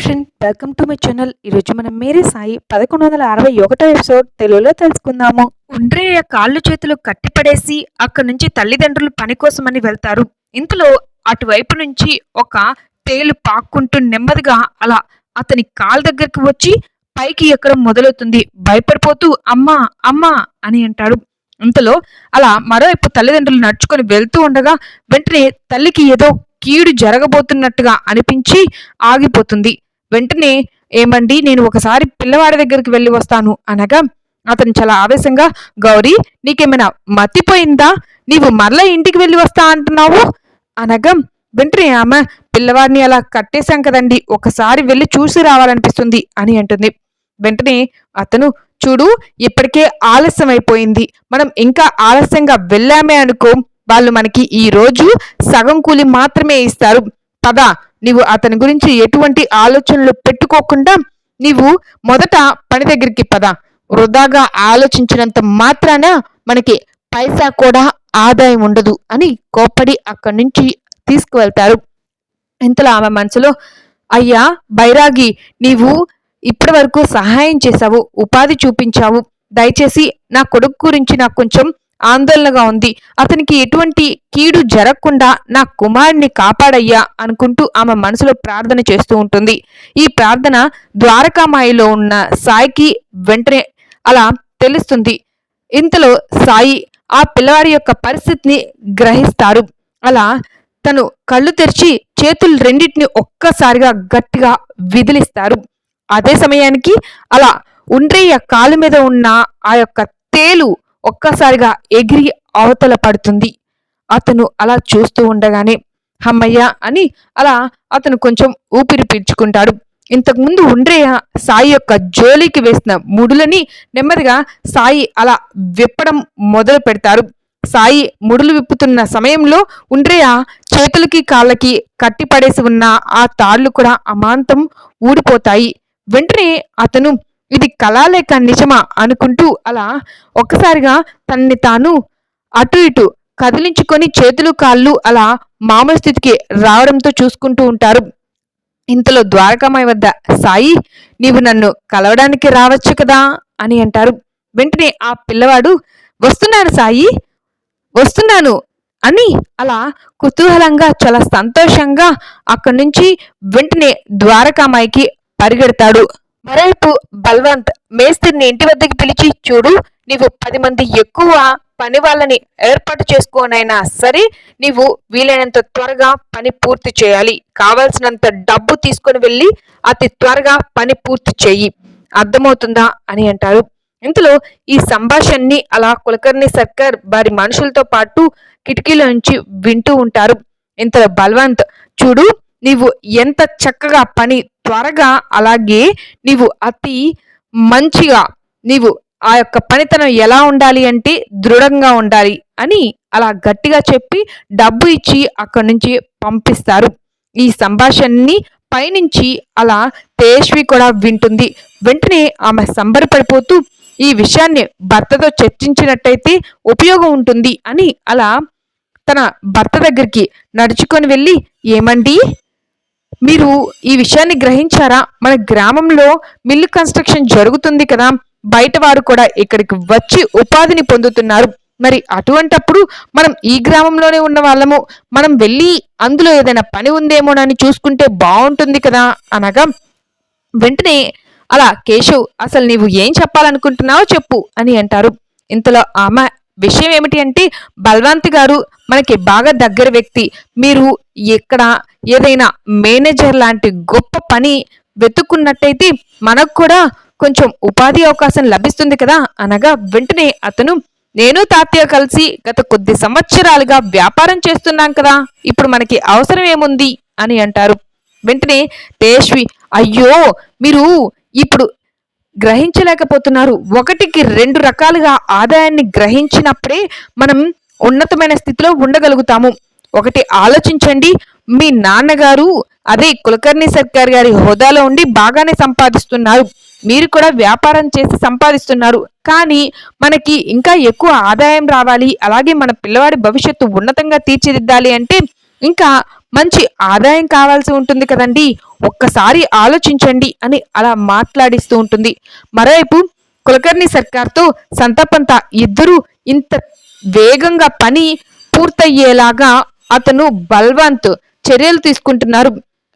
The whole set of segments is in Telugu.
Friend welcome to my channel ఈరోజు మనం మేరీ సాయి పదకొండు వందల అరవై ఒకటో ఎపిసోడ్ తెలుగులో తెలుసుకుందాము. ఉండ్రయ్య కాళ్ళు చేతులు కట్టిపడేసి అక్కడి నుంచి తల్లిదండ్రులు పని కోసమని వెళ్తారు. ఇంతలో అటువైపు నుంచి ఒక తేలు పాక్కుంటూ నెమ్మదిగా అలా అతని కాలు దగ్గరికి వచ్చి పైకి ఎక్కడం మొదలవుతుంది. భయపడిపోతూ అమ్మా అమ్మా అని అంటాడు. ఇంతలో అలా మరోవైపు తల్లిదండ్రులు నడుచుకొని వెళ్తూ ఉండగా వెంటనే తల్లికి ఏదో కీడు జరగబోతున్నట్టుగా అనిపించి ఆగిపోతుంది. వెంటనే ఏమండి నేను ఒకసారి పిల్లవాడి దగ్గరికి వెళ్ళి వస్తాను అనగా అతను చాలా ఆవేశంగా గౌరీ నీకేమైనా మతిపోయిందా? నీవు మరలా ఇంటికి వెళ్ళి వస్తా అంటున్నావు? అనగా వెంటనే ఆమె పిల్లవాడిని అలా కట్టేశాం కదండి ఒకసారి వెళ్ళి చూసి రావాలనిపిస్తుంది అని అంటుంది. వెంటనే అతను చూడు ఇప్పటికే ఆలస్యం అయిపోయింది. మనం ఇంకా ఆలస్యంగా వెళ్ళామే అనుకో వాళ్ళు మనకి ఈ రోజు సగం కూలి మాత్రమే ఇస్తారు. పద. నీవు అతని గురించి ఎటువంటి ఆలోచనలు పెట్టుకోకుండా నీవు మొదట పని దగ్గరికి పద. వృధాగా ఆలోచించినంత మాత్రాన మనకి పైసా కూడా ఆదాయం ఉండదు అని కోప్పడి అక్కడి నుంచి తీసుకువెళ్తారు. ఇంతలో ఆమె మనసులో అయ్యా బైరాగి నీవు ఇప్పటి వరకు సహాయం చేశావు ఉపాధి చూపించావు. దయచేసి నా కొడుకు గురించి నాకు కొంచెం ఆందోళనగా ఉంది. అతనికి ఎటువంటి కీడు జరగకుండా నా కుమారుణ్ణి కాపాడయ్యా అనుకుంటూ ఆమె మనసులో ప్రార్థన చేస్తూ ఉంటుంది. ఈ ప్రార్థన ద్వారకామాయిలో ఉన్న సాయికి వెంటనే అలా తెలుస్తుంది. ఇంతలో సాయి ఆ పిల్లవాడి యొక్క పరిస్థితిని గ్రహిస్తారు. అలా తను కళ్ళు తెరిచి చేతులు రెండింటిని ఒక్కసారిగా గట్టిగా విదిలిస్తారు. అదే సమయానికి అలా ఉండ్రయ్య కాలు మీద ఉన్న ఆ యొక్క తేలు ఒక్కసారిగా ఎగిరి అవతల పడుతుంది. అతను అలా చూస్తూ ఉండగానే హమ్మయ్య అని అలా అతను కొంచెం ఊపిరి పీల్చుకుంటాడు. ఇంతకుముందు ఉండ్రయ్య సాయి యొక్క జోలికి వేసిన ముడులని నెమ్మదిగా సాయి అలా విప్పడం మొదలు పెడతారు. సాయి ముడులు విప్పుతున్న సమయంలో ఉండ్రేయ చేతులకి కాళ్ళకి కట్టిపడేసి ఉన్న ఆ తాళ్ళు కూడా అమాంతం ఊడిపోతాయి. వెంటనే అతను ఇది కళాలేక నిజమా అనుకుంటూ అలా ఒక్కసారిగా తనని తాను అటు ఇటు కదిలించుకొని చేతులు కాళ్ళు అలా మామూలు స్థితికి రావడంతో చూసుకుంటూ ఉంటారు. ఇంతలో ద్వారకామాయి వద్ద సాయి నీవు నన్ను కలవడానికి రావచ్చు కదా? అని అంటారు. వెంటనే ఆ పిల్లవాడు వస్తున్నాను సాయి వస్తున్నాను అని అలా కుతూహలంగా చాలా సంతోషంగా అక్కడి నుంచి వెంటనే ద్వారకామాయికి పరిగెడతాడు. మరోవైపు బల్వంత్ మేస్త్రిని ఇంటి వద్దకి పిలిచి చూడు నీవు పది మంది ఎక్కువ పని వాళ్ళని ఏర్పాటు చేసుకోనైనా సరే నీవు వీలైనంత త్వరగా పని పూర్తి చేయాలి. కావలసినంత డబ్బు తీసుకొని వెళ్ళి అతి త్వరగా పని పూర్తి చేయి. అర్థమవుతుందా? అని అంటారు. ఇంతలో ఈ సంభాషణని అలా కులకర్ణి సర్కార్ వారి మనుషులతో పాటు కిటికీలో నుంచి వింటూ ఉంటారు. ఇంతలో బల్వంత్ చూడు నీవు ఎంత చక్కగా పని త్వరగా అలాగే నీవు అతి మంచిగా నీవు ఆ యొక్క పనితనం ఎలా ఉండాలి అంటే దృఢంగా ఉండాలి అని అలా గట్టిగా చెప్పి డబ్బు ఇచ్చి అక్కడి నుంచి పంపిస్తారు. ఈ సంభాషణని పైనుంచి అలా తేజ్వి కూడా వింటుంది. వెంటనే ఆమె సంబరపడిపోతూ ఈ విషయాన్ని భర్తతో చర్చించినట్టయితే ఉపయోగం ఉంటుంది అని అలా తన భర్త దగ్గరికి నడుచుకొని వెళ్ళి ఏమండి? మీరు ఈ విషయాన్ని గ్రహించారా? మన గ్రామంలో మిల్లు కన్స్ట్రక్షన్ జరుగుతుంది కదా బయట వారు కూడా ఇక్కడికి వచ్చి ఉపాధిని పొందుతున్నారు. మరి అటువంటప్పుడు మనం ఈ గ్రామంలోనే ఉన్న వాళ్ళము మనం వెళ్ళి అందులో ఏదైనా పని ఉందేమోనని చూసుకుంటే బాగుంటుంది కదా అనగా వెంటనే అలా కేశవ్ అసలు నీవు ఏం చెప్పాలనుకుంటున్నావో చెప్పు అని అంటారు. ఇంతలో ఆమె విషయం ఏమిటి అంటే బల్వంత్ గారు మనకి బాగా దగ్గర వ్యక్తి. మీరు ఇక్కడ ఏదైనా మేనేజర్ లాంటి గొప్ప పని వెతుక్కున్నట్టయితే మనకు కూడా కొంచెం ఉపాధి అవకాశం లభిస్తుంది కదా? అనగా వెంటనే అతను నేను తాతయ్య కలిసి గత కొద్ది సంవత్సరాలుగా వ్యాపారం చేస్తున్నాం కదా ఇప్పుడు మనకి అవసరం ఏముంది? అని అంటారు. వెంటనే తేష్వి అయ్యో మీరు ఇప్పుడు గ్రహించలేకపోతున్నారు. ఒకటికి రెండు రకాలుగా ఆదాయాన్ని గ్రహించినప్పుడే మనం ఉన్నతమైన స్థితిలో ఉండగలుగుతాము. ఒకటి ఆలోచించండి. మీ నాన్నగారు అదే కులకర్ణి సర్కార్ గారి హోదాలో ఉండి బాగానే సంపాదిస్తున్నారు. మీరు కూడా వ్యాపారం చేసి సంపాదిస్తున్నారు. కానీ మనకి ఇంకా ఎక్కువ ఆదాయం రావాలి. అలాగే మన పిల్లవాడి భవిష్యత్తు ఉన్నతంగా తీర్చిదిద్దాలి అంటే ఇంకా మంచి ఆదాయం కావాల్సి ఉంటుంది కదండి. ఒక్కసారి ఆలోచించండి అని అలా మాట్లాడిస్తూ ఉంటుంది. మరోవైపు కులకర్ణి సర్కార్తో సంతపంత ఇద్దరు ఇంత వేగంగా పని పూర్తయ్యేలాగా అతను బల్వంత్ చర్యలు తీసుకుంటున్నారు.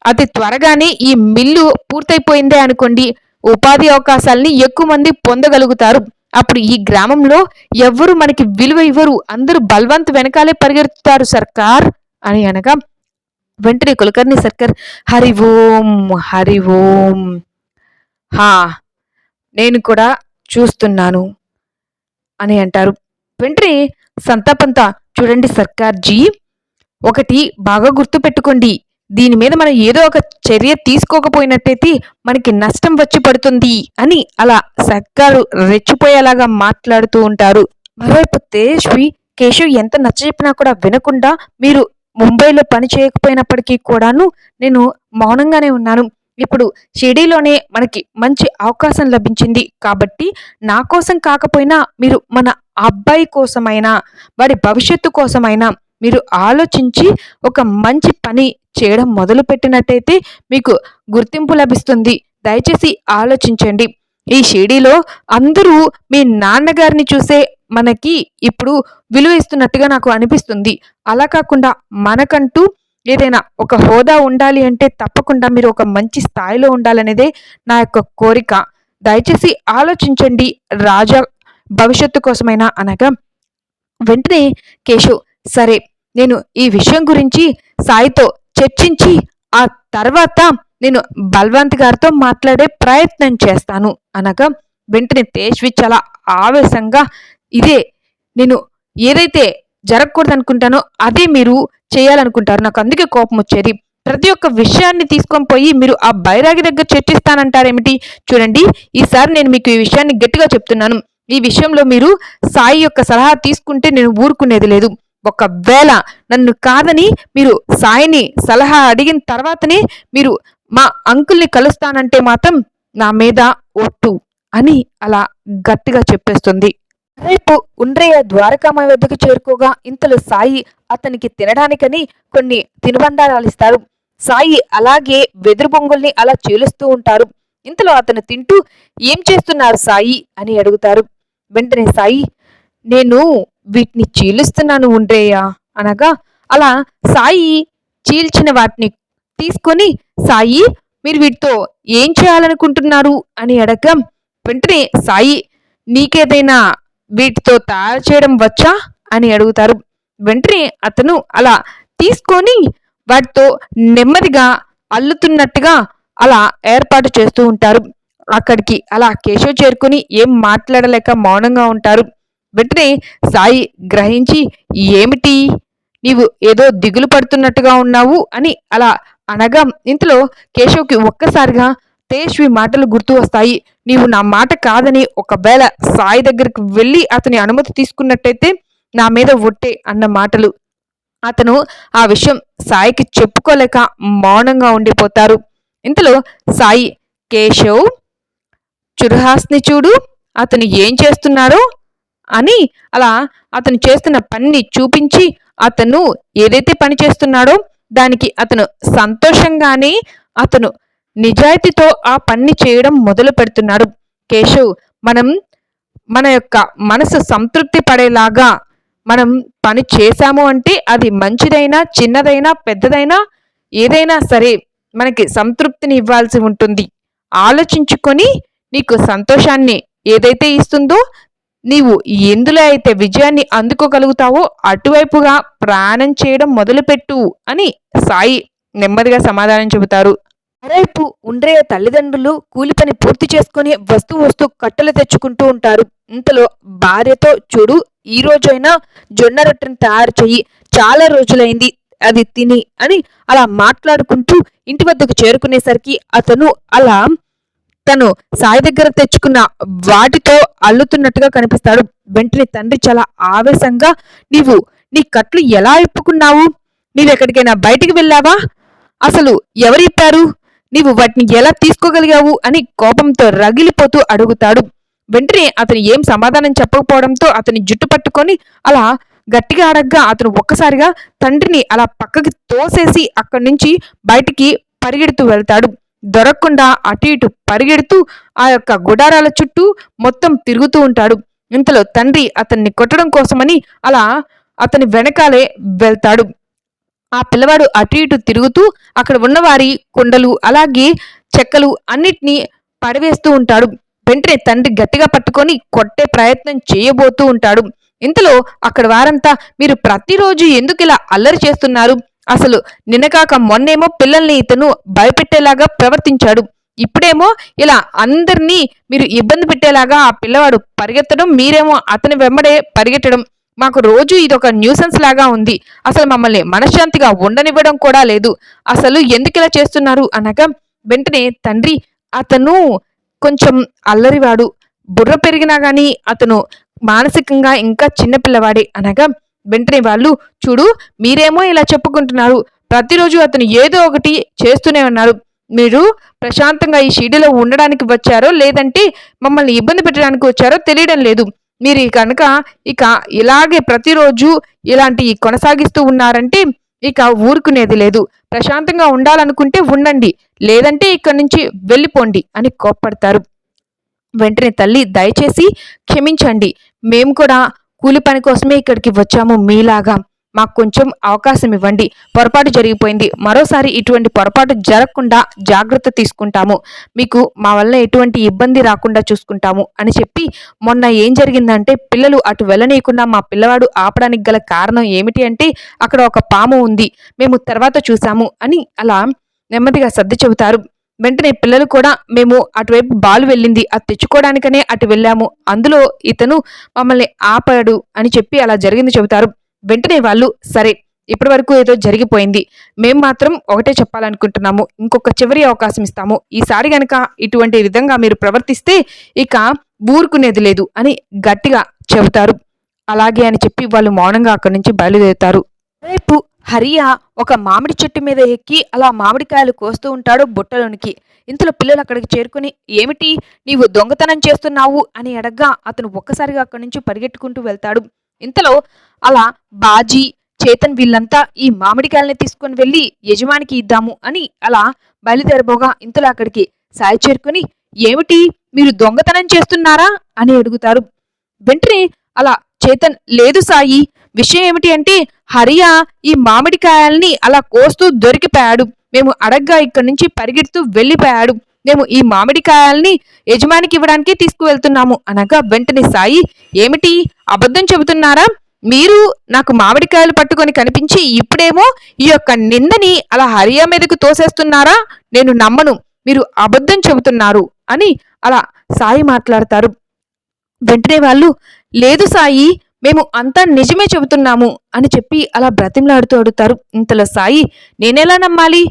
అతి త్వరగానే ఈ మిల్లు పూర్తయిపోయిందే అనుకోండి ఉపాధి అవకాశాలని ఎక్కువ మంది పొందగలుగుతారు. అప్పుడు ఈ గ్రామంలో ఎవ్వరు మనకి విలువ ఇవ్వరు అందరూ బల్వంత్ వెనకాలే పరిగెత్తుతారు సర్కార్ అని అనగా వెంటనే కులకర్ణి సర్కార్ హరి ఓం హరి ఓం. హా నేను కూడా చూస్తున్నాను అని అంటారు. వెంటనే సంతాపంతా చూడండి సర్కార్జీ ఒకటి బాగా గుర్తుపెట్టుకోండి దీని మీద మనం ఏదో ఒక చర్య తీసుకోకపోయినట్టయితే మనకి నష్టం వచ్చి పడుతుంది అని అలా సర్కారు రెచ్చిపోయేలాగా మాట్లాడుతూ ఉంటారు. మరోవైపు తేజ్వి కేశవ్ ఎంత నచ్చ చెప్పినా కూడా వినకుండా మీరు ముంబైలో పని చేయకపోయినప్పటికీ కూడాను నేను మౌనంగానే ఉన్నాను. ఇప్పుడు షిరిడీలోనే మనకి మంచి అవకాశం లభించింది. కాబట్టి నా కోసం కాకపోయినా మీరు మన అబ్బాయి కోసమైనా వారి భవిష్యత్తు కోసమైనా మీరు ఆలోచించి ఒక మంచి పని చేయడం మొదలు పెట్టినట్టయితే మీకు గుర్తింపు లభిస్తుంది. దయచేసి ఆలోచించండి. ఈ షిరిడీలో అందరూ మీ నాన్నగారిని చూసే మనకి ఇప్పుడు విలువ ఇస్తున్నట్టుగా నాకు అనిపిస్తుంది. అలా కాకుండా మనకంటూ ఏదైనా ఒక హోదా ఉండాలి అంటే తప్పకుండా మీరు ఒక మంచి స్థాయిలో ఉండాలనేదే నా యొక్క కోరిక. దయచేసి ఆలోచించండి రాజా భవిష్యత్తు కోసమైనా అనగా వెంటనే కేశవ్ సరే నేను ఈ విషయం గురించి సాయితో చర్చించి ఆ తర్వాత నేను బల్వంత్ గారితో మాట్లాడే ప్రయత్నం చేస్తాను అనగా వెంటనే తేజ్వి చాలా ఆవేశంగా ఇదే నేను ఏదైతే జరగకూడదు అనుకుంటానో అదే మీరు చేయాలనుకుంటారు. నాకు అందుకే కోపం వచ్చేది. ప్రతి ఒక్క విషయాన్ని తీసుకొని పోయి మీరు ఆ బైరాగి దగ్గర చర్చిస్తానంటారేమిటి చూడండి ఈసారి నేను మీకు ఈ విషయాన్ని గట్టిగా చెప్తున్నాను. ఈ విషయంలో మీరు సాయి యొక్క సలహా తీసుకుంటే నేను ఊరుకునేది లేదు. ఒకవేళ నన్ను కాదని మీరు సాయిని సలహా అడిగిన తర్వాతనే మీరు మా అంకుల్ని కలుస్తానంటే మాత్రం నా మీద ఒట్టు అని అలా గట్టిగా చెప్పేస్తుంది. రేపు ఉండ్రయ్య ద్వారకామాయి వద్దకు చేరుకోగా ఇంతలో సాయి అతనికి తినడానికని కొన్ని తినుబండారాలు ఇస్తారు. సాయి అలాగే వెదురు బొంగుల్ని అలా చీలుస్తూ ఉంటారు. ఇంతలో అతను తింటూ ఏం చేస్తున్నారు సాయి? అని అడుగుతారు. వెంటనే సాయి నేను వీటిని చీలుస్తున్నాను ఉండ్రేయ అనగా అలా సాయి చీల్చిన వాటిని తీసుకొని సాయి మీరు వీటితో ఏం చేయాలనుకుంటున్నారు? అని అడగ. వెంటనే సాయి నీకేదైనా వీటితో తయారు చేయడం వచ్చా అని అడుగుతారు. వెంటనే అతను అలా తీసుకొని వాటితో నెమ్మదిగా అల్లుతున్నట్టుగా అలా ఏర్పాటు చేస్తూ ఉంటారు. అక్కడికి అలా కేశవ్ చేరుకుని ఏం మాట్లాడలేక మౌనంగా ఉంటారు. వెంటనే సాయి గ్రహించి ఏమిటి? నీవు ఏదో దిగులు పడుతున్నట్టుగా ఉన్నావు అని అలా అనగా ఇంతలో కేశవ్కి ఒక్కసారిగా తేజ్వి మాటలు గుర్తు వస్తాయి. నీవు నా మాట కాదని ఒకవేళ సాయి దగ్గరికి వెళ్ళి అతని అనుమతి తీసుకున్నట్టయితే నా మీద ఒట్టే అన్న మాటలు. అతను ఆ విషయం సాయికి చెప్పుకోలేక మౌనంగా ఉండిపోతారు. ఇంతలో సాయి కేశవ్ చురుహాస్ని చూడు అతను ఏం చేస్తున్నాడో అని అలా అతను చేస్తున్న పనిని చూపించి అతను ఏదైతే పని చేస్తున్నాడో దానికి అతను సంతోషంగానే అతను నిజాయితీతో ఆ పని చేయడం మొదలు పెడుతున్నారు కేశవ్ మనం మన యొక్క మనసు సంతృప్తి పడేలాగా మనం పని చేశాము అంటే అది మంచిదైనా చిన్నదైనా పెద్దదైనా ఏదైనా సరే మనకి సంతృప్తిని ఇవ్వాల్సి ఉంటుంది. ఆలోచించుకొని నీకు సంతోషాన్ని ఏదైతే ఇస్తుందో నీవు ఎందులో అయితే విజయాన్ని అందుకోగలుగుతావో అటువైపుగా ప్రయాణం చేయడం మొదలుపెట్టు అని సాయి నెమ్మదిగా సమాధానం చెబుతారు. మరోవైపు ఉండ్రయ్య తల్లిదండ్రులు కూలి పని పూర్తి చేసుకుని వస్తూ వస్తూ కట్టెలు తెచ్చుకుంటూ ఉంటారు. ఇంతలో భార్యతో చూడు ఈ రోజైనా జొన్న రొట్టెను తయారు చెయ్యి చాలా రోజులైంది అది తిని అని అలా మాట్లాడుకుంటూ ఇంటి వద్దకు చేరుకునేసరికి అతను అలా తను సాయి దగ్గర తెచ్చుకున్న వాటితో అల్లుతున్నట్టుగా కనిపిస్తాడు. వెంటనే తండ్రి చాలా ఆవేశంగా నీవు నీ కట్లు ఎలా ఇప్పుకున్నావు? నీవెక్కడికైనా బయటికి వెళ్ళావా? అసలు ఎవరిప్పారు నీవు వాటిని ఎలా తీసుకోగలిగావు అని కోపంతో రగిలిపోతూ అడుగుతాడు. వెంటనే అతను ఏం సమాధానం చెప్పకపోవడంతో అతని జుట్టు పట్టుకొని అలా గట్టిగా అడగ్గా అతను ఒక్కసారిగా తండ్రిని అలా పక్కకి తోసేసి అక్కడి నుంచి బయటికి పరిగెడుతూ వెళ్తాడు. దొరకకుండా అటు ఇటు పరిగెడుతూ ఆ యొక్క గుడారాల చుట్టూ మొత్తం తిరుగుతూ ఉంటాడు. ఇంతలో తండ్రి అతన్ని కొట్టడం కోసమని అలా అతని వెనకాలే వెళ్తాడు. ఆ పిల్లవాడు అటు ఇటు తిరుగుతూ అక్కడ ఉన్నవారి కుండలు అలాగే చెక్కలు అన్నిటినీ పడవేస్తూ ఉంటాడు. వెంటనే తండ్రి గట్టిగా పట్టుకొని కొట్టే ప్రయత్నం చేయబోతూ ఉంటాడు. ఇంతలో అక్కడ వారంతా మీరు ప్రతిరోజు ఎందుకు ఇలా అల్లరి చేస్తున్నారు? అసలు నిన్నకాక మొన్నేమో పిల్లల్ని ఇతను భయపెట్టేలాగా ప్రవర్తించాడు. ఇప్పుడేమో ఇలా అందరినీ మీరు ఇబ్బంది పెట్టేలాగా ఆ పిల్లవాడు పరిగెత్తడం మీరేమో అతని వెంబడే పరిగెట్టడం. మాకు రోజు ఇది ఒక న్యూసెన్స్ లాగా ఉంది. అసలు మమ్మల్ని మనశ్శాంతిగా ఉండనివ్వడం కూడా లేదు. అసలు ఎందుకు ఇలా చేస్తున్నారు? అనగా వెంటనే తండ్రి అతను కొంచెం అల్లరివాడు. బుర్ర పెరిగినా కానీ అతను మానసికంగా ఇంకా చిన్నపిల్లవాడే అనగా వెంటనే వాళ్ళు చూడు మీరేమో ఇలా చెప్పుకుంటున్నారు. ప్రతిరోజు అతను ఏదో ఒకటి చేస్తూనే ఉన్నారు. మీరు ప్రశాంతంగా ఈ షీడీలో ఉండడానికి వచ్చారో లేదంటే మమ్మల్ని ఇబ్బంది పెట్టడానికి వచ్చారో తెలియడం లేదు. మీరు కనుక ఇక ఇలాగే ప్రతిరోజు ఇలాంటి కొనసాగిస్తూ ఉన్నారంటే ఇక ఊరుకునేది లేదు. ప్రశాంతంగా ఉండాలనుకుంటే ఉండండి. లేదంటే ఇక్కడి నుంచి వెళ్ళిపోండి అని కోప్పడతారు. వెంటనే తల్లి దయచేసి క్షమించండి. మేము కూడా కూలి పని కోసమే ఇక్కడికి వచ్చాము మీలాగా. మాకు కొంచెం అవకాశం ఇవ్వండి. పొరపాటు జరిగిపోయింది. మరోసారి ఇటువంటి పొరపాటు జరగకుండా జాగ్రత్త తీసుకుంటాము. మీకు మా వల్ల ఎటువంటి ఇబ్బంది రాకుండా చూసుకుంటాము అని చెప్పి మొన్న ఏం జరిగిందంటే పిల్లలు అటు వెళ్ళనీయకుండా మా పిల్లవాడు ఆపడానికి గల కారణం ఏమిటి అంటే అక్కడ ఒక పాము ఉంది. మేము తర్వాత చూసాము అని అలా నెమ్మదిగా సర్ది చెబుతారు. వెంటనే పిల్లలు కూడా మేము అటువైపు బాలు వెళ్ళింది. అది తెచ్చుకోవడానికనే అటు వెళ్ళాము. అందులో ఇతను మమ్మల్ని ఆపాడు అని చెప్పి అలా జరిగింది చెబుతారు. వెంటనే వాళ్ళు సరే ఇప్పటి వరకు ఏదో జరిగిపోయింది. మేము మాత్రం ఒకటే చెప్పాలనుకుంటున్నాము. ఇంకొక చివరి అవకాశం ఇస్తాము. ఈసారి గనక ఇటువంటి విధంగా మీరు ప్రవర్తిస్తే ఇక ఊరుకునేది లేదు అని గట్టిగా చెబుతారు. అలాగే అని చెప్పి వాళ్ళు మౌనంగా అక్కడి నుంచి బయలుదేరుతారు. రేపు హరియా ఒక మామిడి చెట్టు మీద ఎక్కి అలా మామిడికాయలు కోస్తూ ఉంటాడు బుట్టలోనికి. ఇంతలో పిల్లలు అక్కడికి చేరుకుని ఏమిటి? నీవు దొంగతనం చేస్తున్నావు? అని అడగ్గా అతను ఒక్కసారిగా అక్కడి నుంచి పరిగెట్టుకుంటూ వెళ్తాడు. ఇంతలో అలా బాజీ చేతన్ వీళ్ళంతా ఈ మామిడికాయల్ని తీసుకొని వెళ్ళి యజమానికి ఇద్దాము అని అలా బయలుదేరబోగా ఇంతలో అక్కడికి సాయి చేరుకుని ఏమిటి? మీరు దొంగతనం చేస్తున్నారా? అని అడుగుతారు. వెంటనే అలా చేతన్ లేదు సాయి. విషయం ఏమిటి అంటే హరియా ఈ మామిడికాయల్ని అలా కోస్తూ దొరికిపోయాడు. మేము అడగ్గా ఇక్కడి నుంచి పరిగెడుతూ వెళ్ళిపోయాడు. మేము ఈ మామిడికాయల్ని యజమానికి ఇవ్వడానికి తీసుకువెళ్తున్నాము అనగా వెంటనే సాయి ఏమిటి? అబద్ధం చెబుతున్నారా? మీరు నాకు మామిడికాయలు పట్టుకొని కనిపించి ఇప్పుడేమో ఈ యొక్క నిందని అలా హరియా మీదకు తోసేస్తున్నారా? నేను నమ్మను. మీరు అబద్ధం చెబుతున్నారు అని అలా సాయి మాట్లాడతారు. వెంటనే వాళ్ళు లేదు సాయి మేము అంతా నిజమే చెబుతున్నాము అని చెప్పి అలా బ్రతిమలాడుతూ అడుగుతారు. ఇంతలో సాయి నేనెలా నమ్మాలి?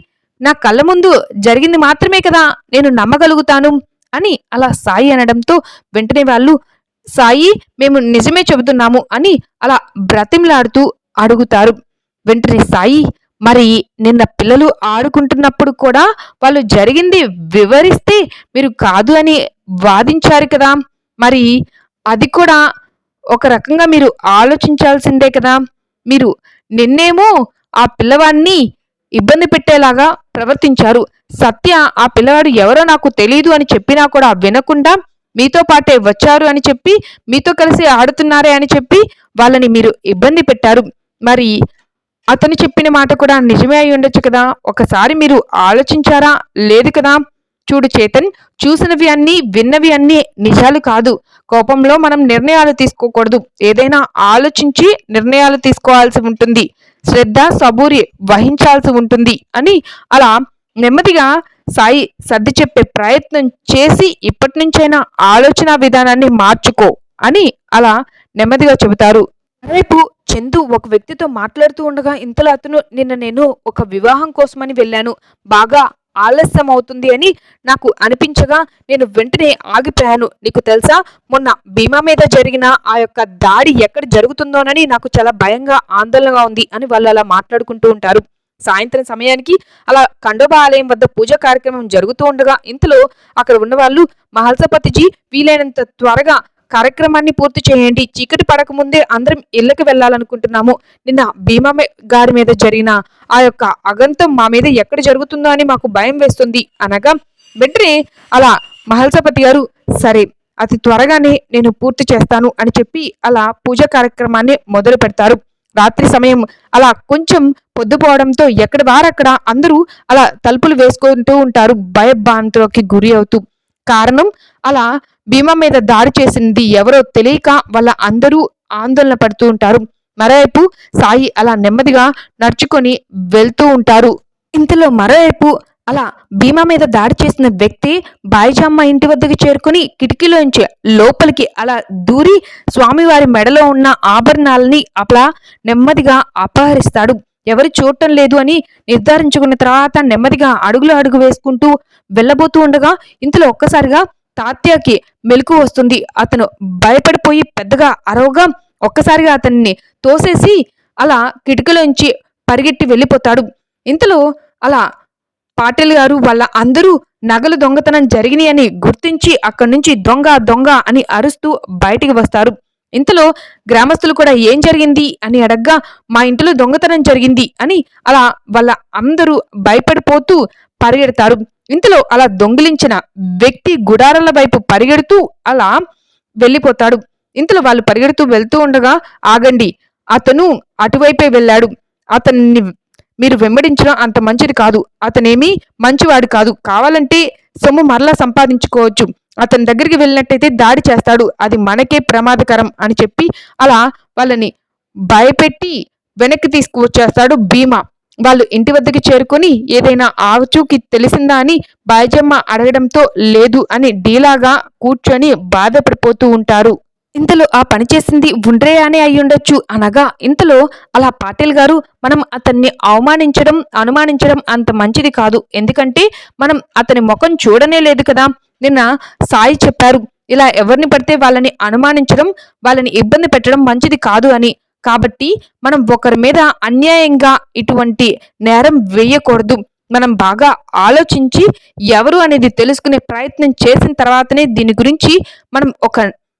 నా కళ్ళ ముందు జరిగింది మాత్రమే కదా నేను నమ్మగలుగుతాను అని అలా సాయి అనడంతో వెంటనే వాళ్ళు సాయి మేము నిజమే చెబుతున్నాము అని అలా బ్రతిమలాడుతూ అడుగుతారు. వెంటనే సాయి మరి నిన్న పిల్లలు ఆడుకుంటున్నప్పుడు కూడా వాళ్ళు జరిగింది వివరిస్తే మీరు కాదు అని వాదించారు కదా. మరి అది కూడా ఒక రకంగా మీరు ఆలోచించాల్సిందే కదా. మీరు నిన్నేమో ఆ పిల్లవాడిని ఇబ్బంది పెట్టేలాగా ప్రవర్తించారు. సత్య ఆ పిల్లవాడు ఎవరో నాకు తెలియదు అని చెప్పినా కూడా వినకుండా మీతో పాటే వచ్చారు అని చెప్పి మీతో కలిసి ఆడుతున్నారే అని చెప్పి వాళ్ళని మీరు ఇబ్బంది పెట్టారు. మరి అతను చెప్పిన మాట కూడా నిజమే అయి ఉండొచ్చు కదా? ఒకసారి మీరు ఆలోచించారా? లేదు కదా? చూడు చేతన్ చూసినవి అన్నీ విన్నవి అన్నీ నిజాలు కాదు. కోపంలో మనం నిర్ణయాలు తీసుకోకూడదు. ఏదైనా ఆలోచించి నిర్ణయాలు తీసుకోవాల్సి ఉంటుంది. శ్రద్ధ సబూరి వహించాల్సి ఉంటుంది అని అలా నెమ్మదిగా సాయి సర్ది చెప్పే ప్రయత్నం చేసి ఇప్పటి నుంచైనా ఆలోచన విధానాన్ని మార్చుకో అని అలా నెమ్మదిగా చెబుతారు. రేపు చందు ఒక వ్యక్తితో మాట్లాడుతూ ఉండగా ఇంతలో అతను నిన్న నేను ఒక వివాహం కోసమని వెళ్ళాను. బాగా ఆలస్యం అవుతుంది అని నాకు అనిపించగా నేను వెంటనే ఆగిపోయాను. నీకు తెలుసా? మొన్న భీమా మీద జరిగిన ఆ యొక్క దాడి ఎక్కడ జరుగుతుందోనని నాకు చాలా భయంగా ఆందోళనగా ఉంది అని వాళ్ళు అలా మాట్లాడుకుంటూ ఉంటారు. సాయంత్రం సమయానికి అలా ఖండోబా ఆలయం వద్ద పూజ కార్యక్రమం జరుగుతూ ఉండగా ఇంతలో అక్కడ ఉన్నవాళ్ళు మహల్సపతిజీ వీలైనంత త్వరగా కార్యక్రమాన్ని పూర్తి చేయండి. చీకటి పడకముందే అందరం ఇళ్ళకి వెళ్ళాలనుకుంటున్నాము. నిన్న భీమా గారి మీద జరిగిన ఆ యొక్క అగంతం మా మీద ఎక్కడ జరుగుతుందో అని మాకు భయం వేస్తుంది. అనగా వెంటనే అలా మహల్సపతి గారు సరే అతి త్వరగానే నేను పూర్తి చేస్తాను అని చెప్పి అలా పూజ కార్యక్రమాన్ని మొదలు పెడతారు. రాత్రి సమయం అలా కొంచెం పొద్దుపోవడంతో ఎక్కడ వారక్కడ అందరూ అలా తలుపులు వేసుకుంటూ ఉంటారు. భయభ్రాంతులకి గురి అవుతూ కారణం? అలా భీమా మీద దాడి చేసింది ఎవరో తెలియక వాళ్ళ అందరూ ఆందోళన పడుతూ ఉంటారు. మరోవైపు సాయి అలా నెమ్మదిగా నడుచుకొని వెళ్తూ ఉంటారు. ఇంతలో మరోవైపు అలా భీమా మీద దాడి చేసిన వ్యక్తి బాయిజామ్మ ఇంటి వద్దకు చేరుకుని కిటికీలోంచి లోపలికి అలా దూరి స్వామివారి మెడలో ఉన్న ఆభరణాలని అలా నెమ్మదిగా అపహరిస్తాడు. ఎవరు చూడటం లేదు అని నిర్ధారించుకున్న తర్వాత నెమ్మదిగా అడుగులు అడుగు వేసుకుంటూ వెళ్ళబోతూ ఉండగా ఇంతలో ఒక్కసారిగా తాత్యాకి మెలకు వస్తుంది. అతను భయపడిపోయి పెద్దగా అరవగా ఒక్కసారిగా అతన్ని తోసేసి అలా కిటికీలోంచి పరిగెట్టి వెళ్ళిపోతాడు. ఇంతలో అలా పాటిల్ గారు వాళ్ళ అందరూ నగలు దొంగతనం జరిగినాయని గుర్తించి అక్కడి నుంచి దొంగ దొంగ అని అరుస్తూ బయటికి వస్తారు. ఇంతలో గ్రామస్తులు కూడా ఏం జరిగింది అని అడగ్గా మా ఇంటిలో దొంగతనం జరిగింది అని అలా వాళ్ళ అందరూ భయపడిపోతూ పరిగెడతారు. ఇంతలో అలా దొంగిలించిన వ్యక్తి గుడారాల వైపు పరిగెడుతూ అలా వెళ్ళిపోతాడు. ఇంతలో వాళ్ళు పరిగెడుతూ వెళ్తూ ఉండగా ఆగండి అతను అటువైపే వెళ్ళాడు. అతన్ని మీరు వెంబడించడం అంత మంచిది కాదు. అతనేమి మంచివాడు కాదు. కావాలంటే సొమ్ము మరలా సంపాదించుకోవచ్చు. అతని దగ్గరికి వెళ్ళినట్టయితే దాడి చేస్తాడు. అది మనకే ప్రమాదకరం అని చెప్పి అలా వాళ్ళని భయపెట్టి వెనక్కి తీసుకువచ్చేస్తాడు భీమా. వాళ్ళు ఇంటి వద్దకి చేరుకొని ఏదైనా ఆవచూకి తెలిసిందా అని బాయజమ్మ అడగడంతో లేదు అని డీలాగా కూర్చొని బాధపడిపోతూ ఉంటారు. ఇంతలో ఆ పని చేసింది అనే అయ్యుండొచ్చు అనగా ఇంతలో అలా పాటిల్ గారు మనం అతన్ని అవమానించడం అనుమానించడం అంత మంచిది కాదు. ఎందుకంటే మనం అతని ముఖం చూడనే లేదు కదా. నిన్న సాయి చెప్పారు ఇలా ఎవరిని పడితే వాళ్ళని అనుమానించడం వాళ్ళని ఇబ్బంది పెట్టడం మంచిది కాదు అని. కాబట్టి మనం ఒకరి మీద అన్యాయంగా ఇటువంటి నేరం వేయకూడదు. మనం బాగా ఆలోచించి ఎవరు అనేది తెలుసుకునే ప్రయత్నం చేసిన తర్వాతనే దీని గురించి మనం ఒక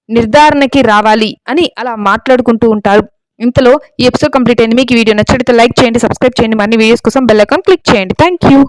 నిర్ధారణకి రావాలి అని అలా మాట్లాడుకుంటూ ఉంటారు. ఇంతలో ఈ ఎపిసోడ్ కంప్లీట్ అయింది. మీకు వీడియో నచ్చినట్లయితే లైక్ చేయండి సబ్స్క్రైబ్ చేయండి. మరిన్ని వీడియోస్ కోసం బెల్ ఐకాన్ క్లిక్ చేయండి. Thank you